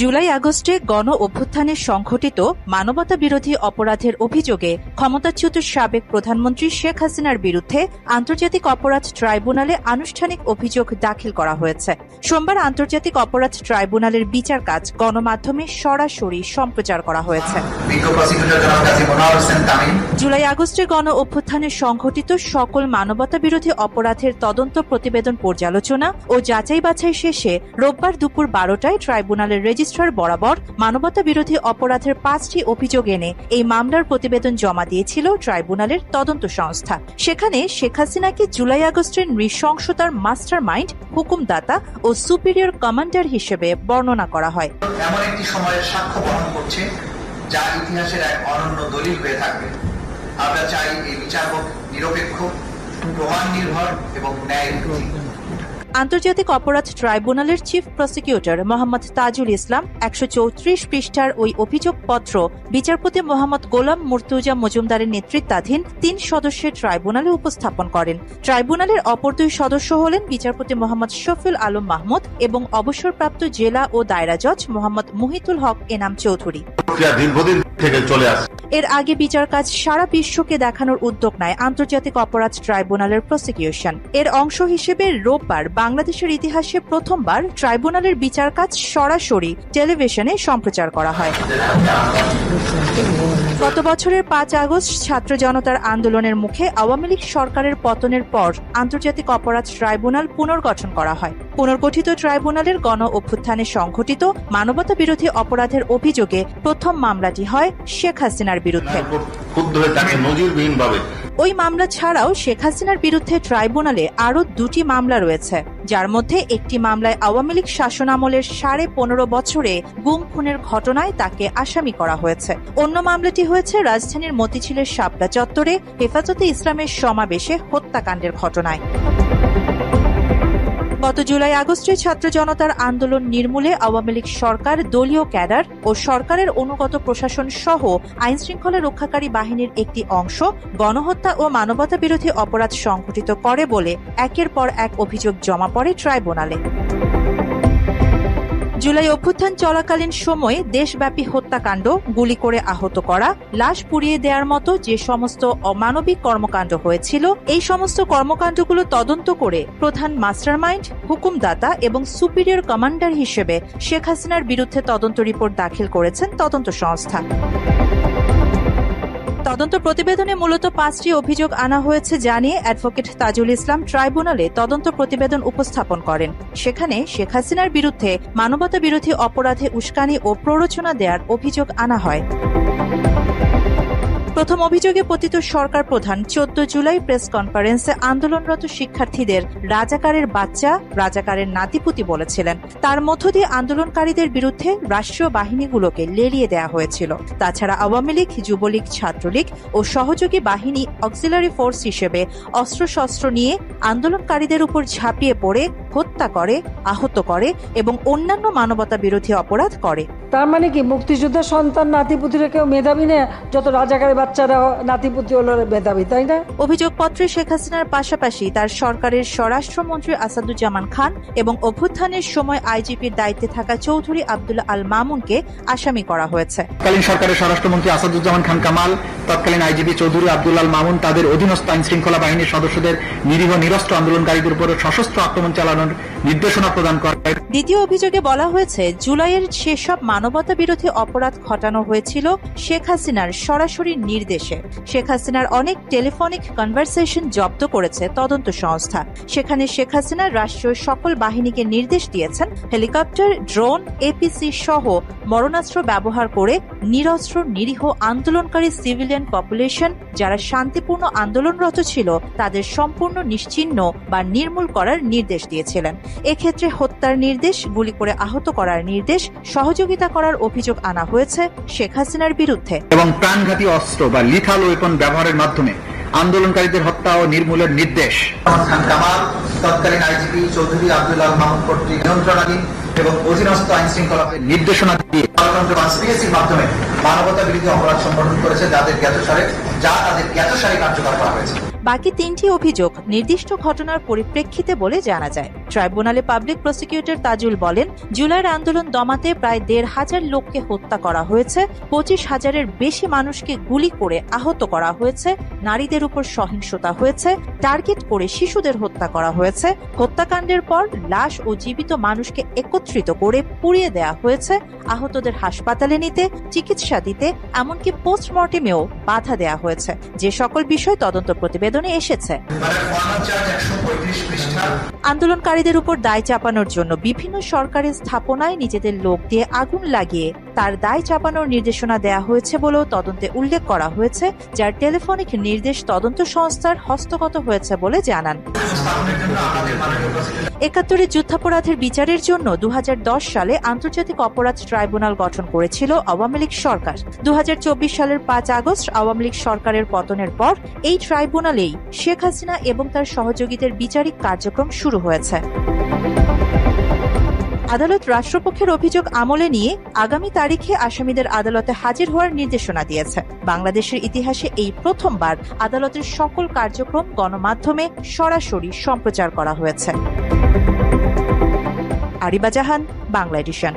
জুলাই আগস্টে গণ অভ্যুত্থানে সংঘটিত মানবতা বিরোধী অপরাধের অভিযোগে ক্ষমতাচ্যুত সাবেক প্রধানমন্ত্রী শেখ হাসিনার বিরুদ্ধে আন্তর্জাতিক অপরাধ ট্রাইব্যুনালে আনুষ্ঠানিক অভিযোগ দাখিল করা হয়েছে। সোমবার আন্তর্জাতিক অপরাধ ট্রাইব্যুনালের বিচার কাজ গণমাধ্যমে সরাসরি সম্প্রচার করা হয়েছে। জুলাই আগস্টে গণ অভ্যুত্থানে সংঘটিত সকল মানবতা বিরোধী অপরাধের তদন্ত প্রতিবেদন পর্যালোচনা ও যাচাই বাছাই শেষে রোববার দুপুর বারোটায় ট্রাইব্যুনালের রেজিস্ট্রার বরাবর মানবতা বিরোধী অপরাধের পাঁচটি অভিযোগ এনে এই মামলার প্রতিবেদন জমা দিয়েছিল ট্রাইব্যুনালের তদন্ত সংস্থা। সেখানে শেখ হাসিনাকে জুলাই আগস্টের নৃশংসতার মাস্টার মাইন্ড হুকুমদাতা ও সুপিরিয়র কমান্ডার হিসেবে বর্ণনা করা হয়। এমন একটি সময়ের সাক্ষ্য বহন করছে যা ইতিহাসের এক অনন্য দলিল হয়ে থাকবে। আমরা চাই এই বিচার হোক নিরপেক্ষ, প্রমাণ নির্ভর এবং ন্যায়। আন্তর্জাতিক অপরাধ ট্রাইব্যুনালের চিফ প্রসিকিউটর মোহাম্মদ তাজুল ইসলাম একশো চৌত্রিশ পৃষ্ঠার ওই অভিযোগপত্র বিচারপতি মোহাম্মদ গোলাম মুর্তুজা মজুমদারের নেতৃত্বাধীন তিন সদস্যের ট্রাইব্যুনালে উপস্থাপন করেন। ট্রাইব্যুনালের অপর দুই সদস্য হলেন বিচারপতি মোহাম্মদ শফিল আলম মাহমুদ এবং অবসরপ্রাপ্ত জেলা ও দায়রা জজ মোহাম্মদ মুহিতুল হক এনাম চৌধুরী। দীর্ঘদিন থেকে চলে আসে। এর আগে বিচার কাজ সারা বিশ্বকে দেখানোর উদ্যোগ নেয় আন্তর্জাতিক অপরাধ ট্রাইব্যুনালের প্রসিকিউশন। এর অংশ হিসেবে রোববার বাংলাদেশের ইতিহাসে প্রথমবার ট্রাইব্যুনালের বিচার কাজ সরাসরি টেলিভিশনে সম্প্রচার করা হয়। গত বছরের পাঁচ আগস্ট ছাত্র জনতার আন্দোলনের মুখে আওয়ামী লীগ সরকারের পতনের পর আন্তর্জাতিক অপরাধ ট্রাইব্যুনাল পুনর্গঠন করা হয়। পুনর্গঠিত ট্রাইব্যুনালের গণ অভ্যুত্থানে সংঘটিত মানবতা বিরোধী অপরাধের অভিযোগে প্রথম মামলাটি হয় শেখ হাসিনার বিরুদ্ধে। ওই মামলা ছাড়াও শেখ হাসিনার বিরুদ্ধে ট্রাইব্যুনালে আরও দুটি মামলা রয়েছে, যার মধ্যে একটি মামলায় আওয়ামী লীগ শাসনামলের সাড়ে পনেরো বছরে গুম খুনের ঘটনায় তাকে আসামি করা হয়েছে। অন্য মামলাটি হয়েছে রাজধানীর মতিঝিলের শাপলা চত্বরে হেফাজতে ইসলামের সমাবেশে হত্যাকাণ্ডের ঘটনায়। গত জুলাই আগস্টে ছাত্র জনতার আন্দোলন নির্মূলে আওয়ামী লীগ সরকার, দলীয় ক্যাডার ও সরকারের অনুগত প্রশাসন সহ আইন শৃঙ্খলা রক্ষাকারী বাহিনীর একটি অংশ গণহত্যা ও মানবতা বিরোধী অপরাধ সংঘটিত করে বলে একের পর এক অভিযোগ জমা পড়ে ট্রাইব্যুনালে। জুলাই অভ্যুত্থান চলাকালীন সময়ে দেশব্যাপী হত্যাকাণ্ড, গুলি করে আহত করা, লাশ পুড়িয়ে দেওয়ার মতো যে সমস্ত অমানবিক কর্মকাণ্ড হয়েছিল, এই সমস্ত কর্মকাণ্ডগুলো তদন্ত করে প্রধান মাস্টারমাইন্ড, হুকুমদাতা এবং সুপিরিয়র কমান্ডার হিসেবে শেখ হাসিনার বিরুদ্ধে তদন্ত রিপোর্ট দাখিল করেছেন তদন্ত সংস্থা। তদন্ত প্রতিবেদনে মূলত পাঁচটি অভিযোগ আনা হয়েছে জানিয়ে অ্যাডভোকেট তাজুল ইসলাম ট্রাইব্যুনালে তদন্ত প্রতিবেদন উপস্থাপন করেন। সেখানে শেখ হাসিনার বিরুদ্ধে মানবতা বিরোধী অপরাধে উস্কানি ও প্ররোচনা দেওয়ার অভিযোগ আনা হয়। প্রথম অভিযোগে পতিত সরকার প্রধান চোদ্দ জুলাই প্রেস কনফারেন্সে আন্দোলনরত শিক্ষার্থীদের রাজাকারের বাচ্চা, রাজাকারের নাতিপুতি বলেছিলেন। তার মধ্য দিয়ে আন্দোলনকারীদের বিরুদ্ধে রাষ্ট্রীয় বাহিনীগুলোকে লেলিয়ে দেওয়া হয়েছিল। তাছাড়া আওয়ামী লীগ, যুবলীগ, ছাত্রলীগ ও সহযোগী বাহিনী অক্সিলারি ফোর্স হিসেবে অস্ত্রশস্ত্র নিয়ে আন্দোলনকারীদের উপর ঝাঁপিয়ে পড়ে, হত্যা করে, আহত করে এবং অন্যান্য মানবতা বিরোধী অপরাধ করে। তার মানে কি? মুক্তিযোদ্ধার সন্তান, নাতিপুতিরা কেউ মেধাবী যত রাজাকারের বাচ্চারা নাতিপুতি হলো মেধাবী তাই না? অভিযোগপত্রে শেখ হাসিনার পাশাপাশি তার সরকারের স্বরাষ্ট্রমন্ত্রী আসাদুজ্জামান খান এবং অভ্যুত্থানের সময় আইজিপির দায়িত্বে থাকা চৌধুরী আব্দুল্লাহ আল মামুনকে আসামি করা হয়েছে। সরকারের স্বরাষ্ট্রমন্ত্রী আসাদুজ্জামান খান কামাল তৎকালীন আইজিপি চৌধুরী আব্দুল্লাল মামুন তাদের অধীনস্থ আইন শৃঙ্খলা বাহিনীর সদস্যদের নিরীহ নিরস্ত্র আন্দোলনকারীদের উপর সশস্ত্র আক্রমণ চালানোর নির্দেশনা প্রদান করে। দ্বিতীয় অভিযোগে বলা হয়েছে, জুলাইয়ের সেসব মানবতা বিরোধী অপরাধ ঘটানো হয়েছিল শেখ হাসিনার সরাসরি নির্দেশে। শেখ হাসিনার অনেক টেলিফোনিক কনভারসেশন জব্দ করেছে তদন্ত সংস্থা। সেখানে শেখ হাসিনা রাষ্ট্রীয় সকল বাহিনীকে নির্দেশ দিয়েছেন হেলিকপ্টার, ড্রোন, এপিসি সহ মরণাস্ত্র ব্যবহার করে নিরস্ত্র, নিরীহ, আন্দোলনকারী সিভিলিয়ান পপুলেশন যারা শান্তিপূর্ণ আন্দোলনরত ছিল তাদের সম্পূর্ণ নিশ্চিহ্ন বা নির্মূল করার নির্দেশ দিয়েছিলেন। এক্ষেত্রে হত্যার নির্দেশ গুলি করে আহত করার নির্দেশ সহযোগিতা করার অভিযোগ আনা হয়েছে শেখ হাসিনার বিরুদ্ধে। এবং প্রাণঘাতী অস্ত্র বা লিথাল ওয়েপন ব্যবহারের মাধ্যমে আন্দোলনকারীদের হত্যা ও নির্মূলের নির্দেশ। তৎকালীন আইজিপি চৌধুরী আব্দুল্লাহ মাহমুদ কর্তৃক নিয়ন্ত্রণাধীন এবং অধীনস্থ আইন শৃঙ্খলা নির্দেশনা দিয়ে কনস্পিরেসির মাধ্যমে মানবতা বিরোধী অপরাধ সংগঠন করেছে যাদের জ্ঞাতসারে যা তাদের জ্ঞাতসারে কার্যকর করা হয়েছে। বাকি তিনটি অভিযোগ নির্দিষ্ট ঘটনার পরিপ্রেক্ষিতে বলে জানা যায়। ট্রাইব্যুনালে পাবলিক প্রসিকিউটর তাজুল বলেন, জুলাইয়ের আন্দোলন দমাতে প্রায় দেড় হাজার লোককে হত্যা করা হয়েছে, পঁচিশ হাজারের বেশি মানুষকে গুলি করে আহত করা হয়েছে, নারীদের উপর সহিংসতা হয়েছে, টার্গেট করে শিশুদের হত্যা করা হয়েছে, হত্যাকাণ্ডের পর লাশ ও জীবিত মানুষকে একত্রিত করে পুড়িয়ে দেয়া হয়েছে, আহতদের হাসপাতালে নিতে, চিকিৎসা দিতে, এমনকি পোস্টমর্টেমেও বাধা দেয়া হয়েছে। যে সকল বিষয় তদন্ত প্রতিবেদনে এসেছে। মানে আন্দোলনকারীদের উপর দায় চাপানোর জন্য বিভিন্ন সরকারের স্থাপনায় নিজেদের লোক দিয়ে আগুন লাগিয়ে তার দায় চাপানোর নির্দেশনা দেয়া হয়েছে বলেও তদন্তে উল্লেখ করা হয়েছে, যার টেলিফোনিক নির্দেশ তদন্ত সংস্থার হস্তগত হয়েছে বলে জানান। একাত্তরের যুদ্ধাপরাধের বিচারের জন্য দু হাজার দশ সালে আন্তর্জাতিক অপরাধ ট্রাইব্যুনাল গঠন করেছিল আওয়ামী লীগ সরকার। দু হাজার চব্বিশ সালের পাঁচ আগস্ট আওয়ামী লীগ সরকারের পতনের পর এই ট্রাইব্যুনালেই শেখ হাসিনা এবং তার সহযোগীদের বিচারিক কার্যক্রম শুরু হয়েছে। আদালত রাষ্ট্রপক্ষের অভিযোগ আমলে নিয়ে আগামী তারিখে আসামিদের আদালতে হাজির হওয়ার নির্দেশনা দিয়েছে। বাংলাদেশের ইতিহাসে এই প্রথমবার আদালতের সকল কার্যক্রম গণমাধ্যমে সরাসরি সম্প্রচার করা হয়েছে। আরিবা জাহান, বাংলা এডিশন।